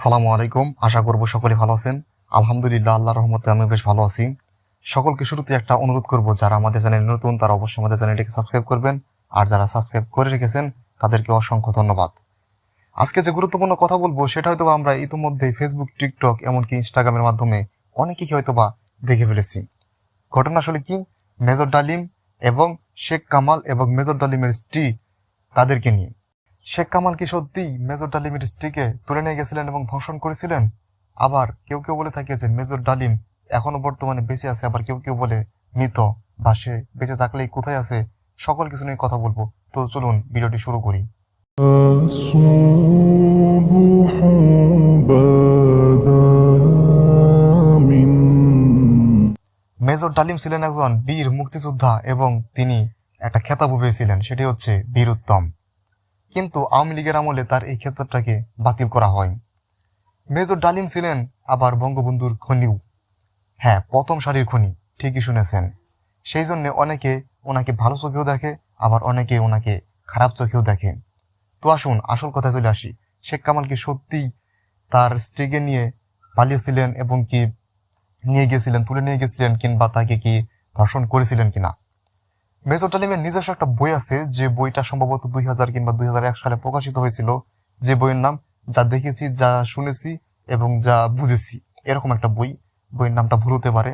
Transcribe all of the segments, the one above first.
আসসালামু আলাইকুম। আশা করব সকলে ভালো আছেন। আলহামদুলিল্লাহ আল্লাহ রহমতে আমি বেশ ভালো আছি। সকলকে শুরুতে একটা অনুরোধ করব, যারা আমাদের চ্যানেল নতুন, তারা অবশ্যই আমাদের চ্যানেলটিকে সাবস্ক্রাইব করবেন। আর যারা সাবস্ক্রাইব করে রেখেছেন তাদেরকে অসংখ্য ধন্যবাদ। আজকে যে গুরুত্বপূর্ণ কথা বলব, সেটা হয়তো আমরা ইতিমধ্যে ফেসবুক টিকটক এমনকি ইনস্টাগ্রামের মাধ্যমে অনেকেই হয়তো বা দেখে ফেলেছি। ঘটনা আসলে কি? মেজর ডালিম এবং শেখ কামাল এবং মেজর ডালিমের স্ত্রী তাদেরকে নিয়ে। শেখ কামাল কি সত্যি মেজর ডালিম স্ত্রীকে তুলে নিয়ে গেছিলেন এবং ধর্ষণ করেছিলেন? আবার কেউ কেউ বলে থাকে যে মেজর ডালিম এখনও বর্তমানে বেঁচে আছে, আবার কেউ কেউ বলে মৃত বা সে বেঁচে থাকলেই কোথায় আছে? সকল কিছু নিয়ে কথা বলব। তো চলুন, ভিডিওটি শুরু করি। মেজর ডালিম ছিলেন একজন বীর মুক্তিযোদ্ধা এবং তিনি একটা খেতাব পেয়েছিলেন, সেটি হচ্ছে বীর উত্তম কিন্তু আওয়ামী লীগের আমলে তার এই ক্ষেত্রটাকে বাতিল করা হয়। মেজর ডালিম ছিলেন আবার বঙ্গবন্ধুর খনিও। হ্যাঁ প্রথম সারির খনি, ঠিকই শুনেছেন। সেই জন্য অনেকে ওনাকে ভালো চোখেও দেখে, আবার অনেকে ওনাকে খারাপ চোখেও দেখে। তো আসুন, আসল কথায় চলে আসি। শেখ কামাল কি সত্যিই তার স্ত্রীকে নিয়ে পালিয়েছিলেন এবং কি নিয়ে গিয়েছিলেন, তুলে নিয়ে গেছিলেন কিংবা তাকে কি ধর্ষণ করেছিলেন কিনা? মেজর টালিমের নিজস্ব একটা বই আছে, যে বইটা সম্ভবত দুই হাজার কিংবা দুই হাজার এক সালে প্রকাশিত হয়েছিল। যে বইয়ের নাম যা দেখেছি, যা শুনেছি এবং যা বুঝেছি এরকম একটা বই। বইয়ের নামটা ভুল হতে পারে।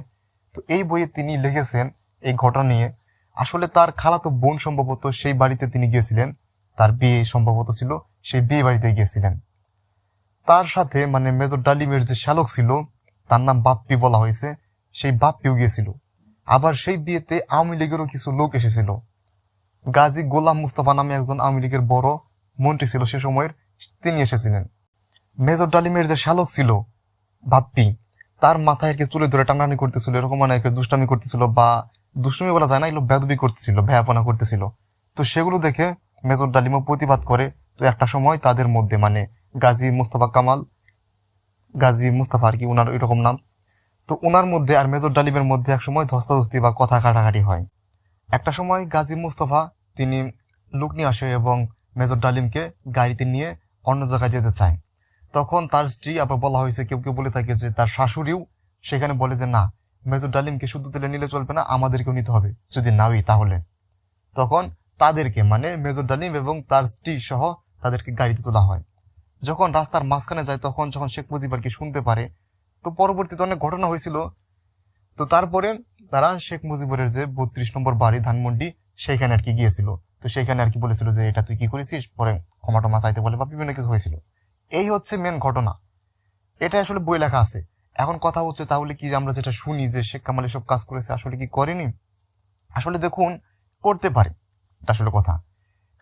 তো এই বইয়ে তিনি লিখেছেন এই ঘটনা নিয়ে। আসলে তার খালাতো বোন সম্ভবত সেই বাড়িতে তিনি গিয়েছিলেন। তার বিয়ে সম্ভবত ছিল সেই বিয়ে বাড়িতে গিয়েছিলেন। তার সাথে মানে মেজর ডালিমের যে শ্যালক ছিল, তার নাম বাপ্পি বলা হয়েছে, সেই বাপ্পিও গিয়েছিল। আবার সেই বিয়েতে আওয়ামী লীগেরও কিছু লোক এসেছিল। গাজী গোলাম মুস্তফা নামে একজন আওয়ামী লীগের বড় মন্ত্রী ছিল, সে সময়ের তিনি এসেছিলেন। মেজর ডালিমের যে শালক ছিল বাপ্পি তার মাথায় আর কি চুলে ধরে টানানি করতেছিল, এরকম মানে আর দুষ্টামি করতেছিল বা দুষ্টুমি বলা যায় না, এগুলো বেদবি করতেছিল, ভ্যাপনা করতেছিল। তো সেগুলো দেখে মেজর ডালিমও প্রতিবাদ করে, তো একটা সময় তাদের মধ্যে মানে গাজী মুস্তফা কামাল, গাজী মুস্তাফা আর কি ওনার এরকম নাম তো ওনার মধ্যে আর মেজর ডালিমের মধ্যে এক সময় ধস্তাধস্তি বা কথা কাটাকাটি হয়। একটা সময় গাজী মুস্তফা, তিনি লুক নিয়ে আসে এবং মেজর ডালিমকে গাড়িতে নিয়ে অন্য জায়গায় যেতে চায়। তখন তার স্ত্রী, আবার বলা হয়েছে, কেউ কেউ বলে থাকে যে তার শাশুড়িও সেখানে বলে যে, না, মেজর ডালিমকে শুধু তুলে নিলে চলবে না, আমাদেরকেও নিতে হবে, যদি নাওই তাহলে। তখন তাদেরকে মানে মেজর ডালিম এবং তার স্ত্রী সহ তাদেরকে গাড়িতে তোলা হয়। যখন রাস্তার মাঝখানে যায়, তখন যখন শেখ মুজিবারকে শুনতে পারে তো পরবর্তীতে অনেক ঘটনা হয়েছিল। তো তারপরে তারা শেখ মুজিবুরের যে বত্রিশ নম্বর বাড়ি ধানমন্ডি সেইখানে আর কি গিয়েছিল। তো সেইখানে আর কি বলেছিল যে, এটা তুই কি করেছিস? পরে ক্ষমা টমা চাইতে বলে বা বিভিন্ন কিছু হয়েছিল। এই হচ্ছে মেন ঘটনা। এটা আসলে বই লেখা আছে। এখন কথা হচ্ছে তাহলে কি আমরা যেটা শুনি যে শেখ কামাল এসব কাজ করেছে আসলে কি করেনি? আসলে দেখুন, করতে পারে। এটা আসলে কথা।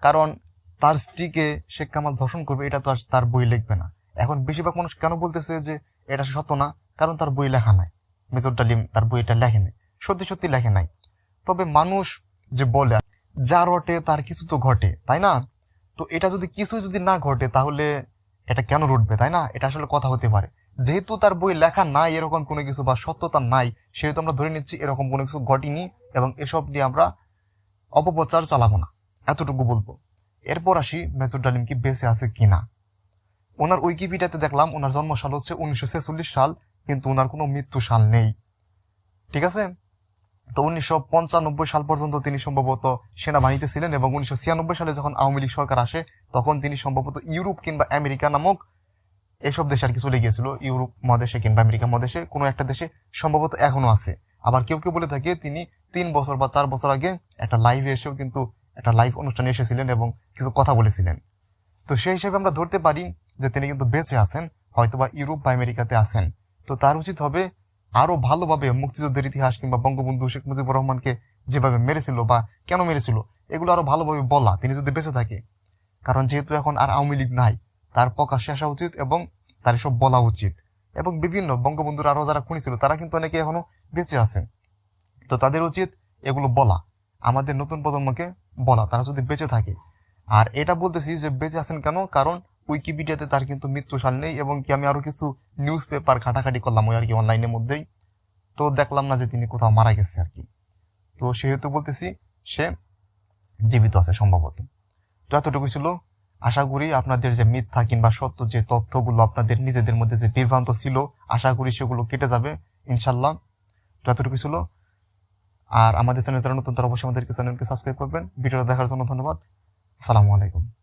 কারণ তার স্ত্রীকে শেখ কামাল ধর্ষণ করবে, এটা তো আর তার বই লিখবে না। এখন বেশিরভাগ মানুষ কেন বলতেছে যে এটা সত্য না, কারণ তার বই লেখা নাই। মেজর ডালিম তার বই এটা লেখে নাই সত্যি সত্যি লেখে নাই। তবে মানুষ যে বলে, যা রটে তার কিছু তো ঘটে, তাই না? তো এটা যদি কিছুই যদি না ঘটে, তাহলে এটা কেন রটবে, তাই না? এটা আসলে কথা হতে পারে। যেহেতু তার বই লেখা নাই, এরকম কোনো কিছু বা সত্যতা নাই, সেহেতু আমরা ধরে নিচ্ছি এরকম কোনো কিছু ঘটেনি এবং এসব নিয়ে আমরা অপপ্রচার চালাবো না। এতটুকু বলব। এরপর আসি মেজর ডালিম কি বেঁচে আছে কিনা। ওনার উইকিপিডিয়াতে দেখলাম ওনার জন্ম সাল হচ্ছে উনিশশো ছেচল্লিশ সাল, কিন্তু ওনার কোনো মৃত্যু সাল নেই। ঠিক আছে? তো উনিশশো পঞ্চানব্বই সাল পর্যন্ত তিনি সম্ভবত সেনাবাহিনীতে ছিলেন এবং উনিশশো ছিয়ানব্বই সালে যখন আওয়ামী লীগ সরকার আসে, তখন তিনি সম্ভবত ইউরোপ কিংবা আমেরিকা নামক এসব দেশে আর কি চলে গিয়েছিল। ইউরোপ মহাদেশে কিংবা আমেরিকা মহাদেশে কোনো একটা দেশে সম্ভবত এখনও আছে। আবার কেউ কেউ বলে থাকে তিনি তিন বছর বা চার বছর আগে একটা লাইভে এসেও কিন্তু একটা লাইভ অনুষ্ঠানে এসেছিলেন এবং কিছু কথা বলেছিলেন। তো সেই হিসেবে আমরা ধরতে পারি যে তিনি কিন্তু বেঁচে আছেন, হয়তোবা ইউরোপ বা আমেরিকাতে আছেন। তো তার উচিত হবে আরও ভালোভাবে মুক্তিযুদ্ধের ইতিহাস কিংবা বঙ্গবন্ধু শেখ মুজিবুর রহমানকে যেভাবে মেরেছিল বা কেন মেরেছিল, এগুলো আরও ভালোভাবে বলা। তিনি যদি বেঁচে থাকে, কারণ যেহেতু এখন আর আওয়ামী লীগ নাই, তার প্রকাশ্যে আসা উচিত এবং তার এসব বলা উচিত। এবং বিভিন্ন বঙ্গবন্ধুর আরও যারা খুনি ছিল, তারা কিন্তু অনেকে এখনও বেঁচে আছেন। তো তাদের উচিত এগুলো বলা, আমাদের নতুন প্রজন্মকে বলা, তারা যদি বেঁচে থাকে। আর এটা বলতেছি যে বেঁচে আছেন কেন? কারণ উইকিপিডিয়াতে তার কিন্তু মৃত্যু সাল নেই এবং কি আমি আরও কিছু নিউজ পেপার ঘাটাঘাটি করলাম ওই আর কি অনলাইনের মধ্যেই। তো দেখলাম না যে তিনি কোথাও মারা গেছে আর কি। তো সেহেতু বলতেছি, সে জীবিত আছে সম্ভবত। তো এতটুকু ছিল। আশা করি আপনাদের যে মিথ্যা কিংবা সত্য যে তথ্যগুলো আপনাদের নিজেদের মধ্যে যে বিভ্রান্ত ছিল, আশা করি সেগুলো কেটে যাবে ইনশাল্লাহ তো এতটুকু ছিল। আর আমাদের চ্যানেল যারা নতুন, তারা অবশ্যই আমাদেরকে চ্যানেলকে সাবস্ক্রাইব করবেন। ভিডিওটা দেখার জন্য ধন্যবাদ। আসসালামু আলাইকুম।